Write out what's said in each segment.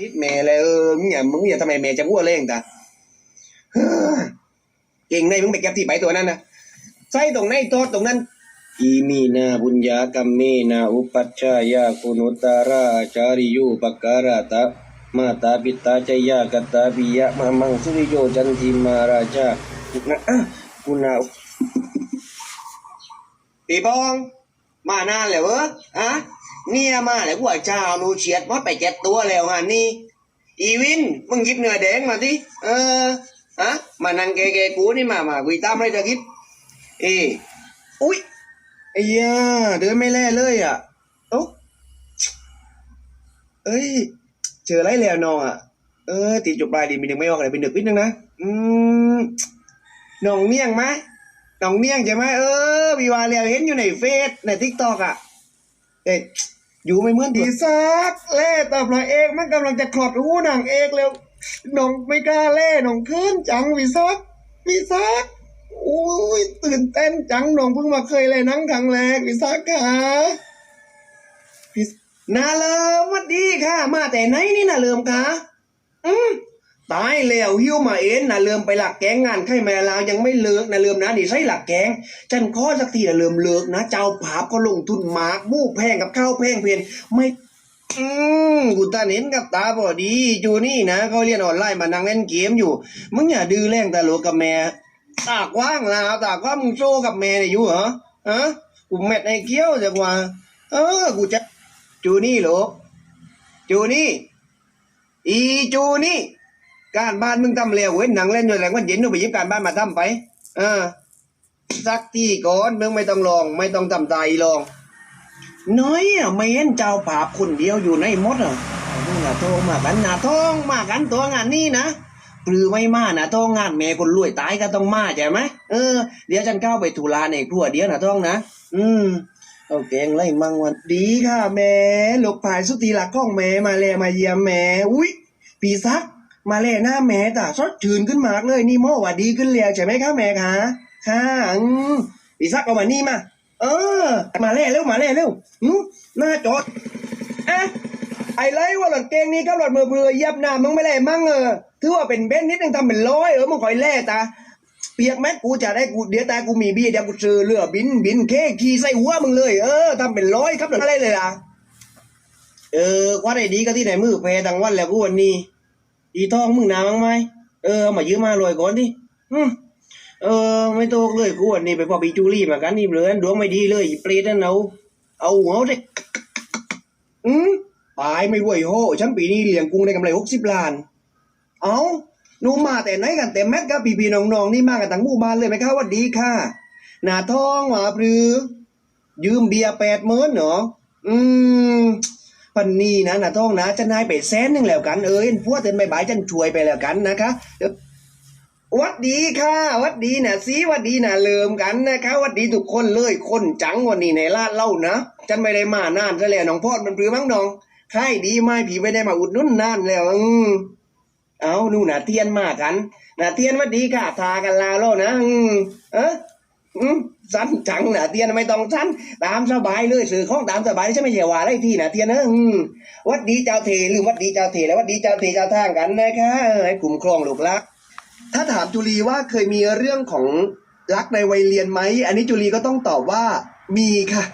ทิศแม่เลยเออมึงอย่ามึงอย่าทำไมแม่จะวัวเล่งตาเก่งในมึงไปแก็บที่ไปตัวนั้นนะใส่ตรงไหนโตัวตรงนั้นอีมีนาบุญญากรรมเมนาอุปัชฌายาคุณุตาราจาริยุปการาตะมาตาปิตาจยากตาปิยะมามังสุริโยจันทิมาราชาอะกุณาปีบอง มานานแล้วเหรออะ เนี่ยมาแล้วกูว่าเจ้าหนูเฉียดมดไปเจ็ดตัวแล้วฮะนี่อีวินมึงหยิบเนื้อแดงมาดิเออฮะมานั่งแกๆกูนี่มามากุยตามอะไรตะกิดเอ้อุ้ยไอ้ยาเดินไม่แล่เลยอะโอ้เอ้ยเจอไรแล้วน้องอะเออตีจบปลายดีมีหนึ่งไม่ออกอะไรเป็นหนึ่งนิดนึงนะอืมน้องเมี่ยงไหมน้องเมี่ยงใช่ไหมเออวีวาเรียเห็นอยู่ในเฟซในทิกตอกอะเอ้ย อยู่ไม่เหมือนดีซักเล่แต่พระเอกมันกำลังจะคลอดหูหนังเอกแล้วน้องไม่กล้าเล่น้องขึ้นจังวิซักวิซักอุ้ยตื่นเต้นจังน้องเพิ่งมาเคยเล่นหนังครั้งแรกวิซักค่ะพี่นาเลิมวัดดีค่ะ มาแต่ไหนนี่นาเลิมคะอืม ตายแล้วหิ้วมาเอ็นนาเลิมไปหลักแกงงานไข่แม่ลาวยังไม่เลิกนาเลิมนะนี่ใช่หลักแกงจันข้อสักทีนะเริ่มเลิกนะเจ้าผาบก็ลงทุนหมากมู่แพงกับข้าวแพงเพนไม่อืมกูตาเห็นกับตาพอดีอยู่นี่นะเขาเรียนออนไลน์มานั่งเล่นเกมอยู่ มึงอย่าดื้อแรงตาโลกกับแม่ตากว้างแล้วตากว่ามึงโซกับแม่เนี่ยอยู่เหรอฮะกูเม็ดไอ้เกี้ยวจะกว่า เออกูจะจูนี่โหลจูนี่ อีจูนี่ การบ้านมึงทำเร็วเว้นหนังเล่นอยู่แรงวันเย็นมึงไปยิบการบ้านมาทำไปเออสักที่ก่อนมึงไม่ต้องลอง ไม่ต้องทำตายลอง น้อยอะไม่เห็นเจ้าป่าบคนเดียวอยู่ในมดอะมึงอะโทงมากันนะทองมากันตัวงานนี้นะปลือไม่มานะทองงานแม่คนรวยตายก็ต้องมาใช่ไหมเออเดี๋ยวฉันเข้าไปธุระในครัวเดี๋ยวนะทองนะอืมโอเคงไรมั่งวันดีค่ะแม่ลูกผายสุตีหลักก้องแม่มาแลมาเยี่ยมแม่อุ้ยปีซัก มาแลหน้าแม่ต่สดชื่นขึ้นมากเลยนี่โม่ว่าดีขึ้นแล้วใช่ไหมคะแม่คะค่ะอืมปีซักเอามานี่มา เออ มาเล่เร็วมาเล่เร็วหึหน้าจอดเอ๊ะไอ้ไรว่าหลอดเกงนี้ก็หลอดมือเบือเย็บหน้ามึงไม่เล่มั่งเออถือว่าเป็นเบ้นนิดนึงทำเป็นร้อยเออมึงคอยแล่ตาเปียกแม็กกูจะได้กูเดี๋ยวตากูมีเบี้ยเดี๋ยวกูซื้อเรือบินบินเคขี่ใส่หัวมึงเลยเออทำเป็นร้อยครับหลอดอะไรเลยล่ะเออคว่าได้ดีก็ที่ไหนมือแพ้ดังวันแล้วกูวันนี้ ดีทองมึงนามั้งไหมเออมายืมมาลอยก่อนดิอืมเออ ไม่โตเลยกูวันนี้ไปพอบีจูรี่มากันนี่เหลือดวงไม่ดีเลยเปรตนั่นเอาเอาหัวเด็กอืมตายไม่ไหวโหฉันปีนี้เลี้ยงกุ้งได้กำไรหกสิบล้าน เอาหนูมาแต่ไหนกันแต่แมทกับพี่พี่ๆน้องๆนี่มากันทั้งหมู่บ้านเลยไหมคะว่าดีค่ะ หน้าท้องหมาปรือ ยืมเบียร์แปดหมื่นเหรออืม ปันนี้นะหน้าท้องนะจะนายไปแสนหนึ่งแล้วกันเอ้ยพวกเตือนใบายๆจันช่วยไปแล้วกันนะคะวัดดีค่ะวัดดีนะสิวัดดีนะเลิมกันนะคะวัดดีทุกคนเลยคนจังวันนี้ในลาดเล่านะจันไม่ได้มานานซะแล้วน้องพ่อมันปรือมั้งน้องใครดีไหมผีไม่ได้มาอุดหนุ่นนานแล้วอืมเอานู่นนะเทียนมากันนะเทียนวัดดีค่ะทากันลาแล้วนะอืมเออ สั้นจังน่ะเทียนไม่ต้องสั้นตามสบายเลยสื่อข้องตามสบายใช่ไหมเหี่ยวว่าอะไรที่น่ะเทียนนอืมวัดดีเจ้าเทหรือวัดดีเจ้าเทแล้ววัดดีเจ้าเทเจ้าทางกันนะคะให้กลุ่มครองลูกลัก ถ้าถามจุลีว่าเคยมีเรื่องของรักในวัยเรียนไหมอันนี้จุลีก็ต้องตอบว่ามีค่ะ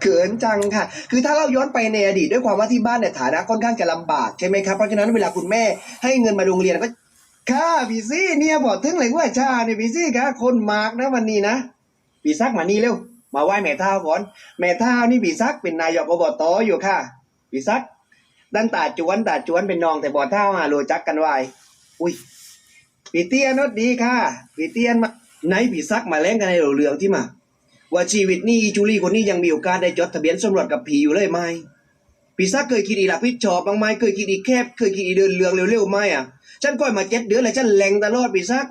เขินจังค่ะ คือถ้าเราย้อนไปในอดีตด้วยความว่าที่บ้านเนี่ยฐานะค่อนข้างจะลำบากใช่ไหมครับ เพราะฉะนั้นเวลาคุณแม่ให้เงินมาโรงเรียนก็ค่ะพี่ซี่เนี่ยบอกถึงเลยว่าชาเนี่ยพี่ซี่ค่ะคนมากนะวันนี้นะ พี่ซักมานี่เร็ว มาไหว้แม่เท้าก่อน แม่เท้านี่พี่ซักเป็นนายกอบตอยู่ค่ะพี่ซักดันตาจวนตาจวนเป็นน้องแต่บ่อเท้าหาโลจักกันไว้อุ้ยปีเตี้ยนดดีค่ะปีเตี้ยนมาไหนปีซักมาแล้งกันในเรื่องที่มา ว่าชีวิตนี่จูลี่คนนี้ยังมีโอกาสได้จดทะเบียนสมรสกับผีอยู่เลยไหมปีซักเคยคิดอีหลับพิชอบบางไหมเคยคิดอีแคบเคยคิดอีเดินเรืองเร็วๆไหมอะฉันก้อยมาเจ็ดเดือนแล้วฉันแหลงตลอดปีซัก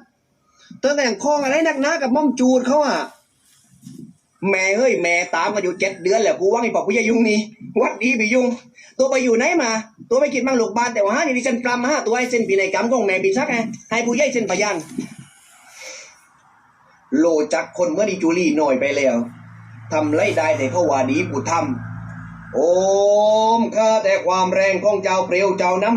ตั้งแต่คล้องอะไรนักหนากับม่อมจูดเขาอะ แม่เฮ้ยแม่ตามมาอยู่เจ็ดเดือนแล้วกูว่าไอ้ปอบผู้ใหญ่ยุงนี่วัดดีพี่ยุงตัวไปอยู่ไหนมา ตัวไปกินมังลูกบานแต่ว่าฮะนี่ดิฉันปรำมาฮะตัวไอ้เส้นปีในกรรมของแม่ปีซักไงให้ผู้ใหญ่เส้นพยานโลจักคนเมื่อดีจูลี่หน่อยไปแล้วทำไรได้แต่เขาว่าดีกูทำโอมข้าแต่ความแรงของเจ้าเปรียวเจ้าน้ำ